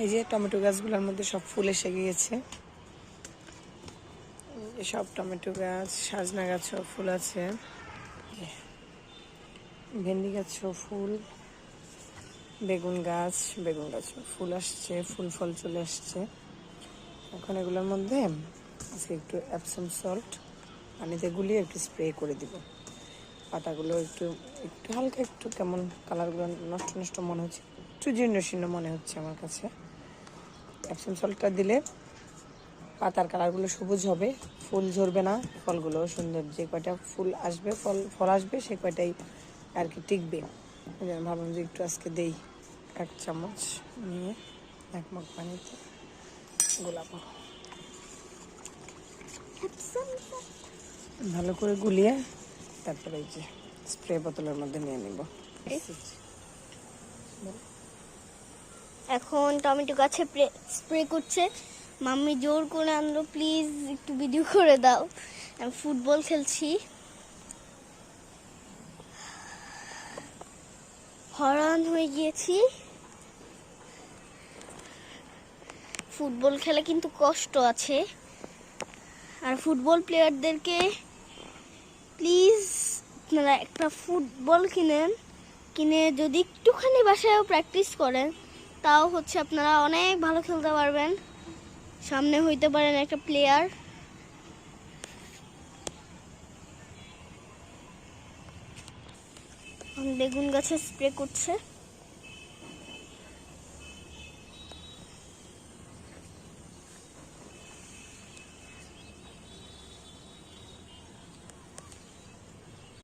এই যে টমেটো গাছগুলোর মধ্যে সব ফুল এসে গিয়েছে। সব টমেটো গাছ, সাজনা গাছও ফুল আছে। ভেন্ডি গাছও ফুল, বেগুন গাছ বেগুন গাছ ফুল আসছে, ফুল ফল চলে আসছে। এখন এগুলোর মধ্যে আজকে একটু অ্যাপসাম সল্ট পানিতে গুলিয়ে একটু স্প্রে করে দিব। পাতাগুলো একটু একটু হালকা একটু কেমন কালারগুলো নষ্ট নষ্ট মনে হচ্ছে। একটু জীর্ণ শীর্ণ মনে হচ্ছে আমার কাছে। অ্যাপসাম সল্টটা দিলে পাতার কালারগুলো সবুজ হবে ফুল ঝরবে না ফলগুলো সুন্দর যে কয়টা ফুল আসবে ফল ফল আসবে সে কয়টাই আর কি টিকবে। ভাবলাম যে একটু আজকে দেই এক চামচ নিয়ে এক মগ পানিতে গোলাপ ভালো করে গুলিয়ে তারপরে এই যে স্প্রে বোতলের মধ্যে নিয়ে নিব। এখন টমেটো গাছে স্প্রে করছে। মাম্মি জোর করে আনলো প্লিজ একটু ভিডিও করে দাও। আমি ফুটবল খেলছি। হরান হয়ে গিয়েছি। ফুটবল খেলা কিন্তু কষ্ট আছে। আর ফুটবল প্লেয়ারদেরকে প্লিজ আপনারা একটা ফুটবল কিনেন। কিনে যদি একটুখানি বাসায়ও প্র্যাকটিস করেন তাও হচ্ছে আপনারা অনেক ভালো খেলতে পারবেন। সামনে হইতে পারেন একটা প্লেয়ার বেগুন গাছে স্প্রে করছে।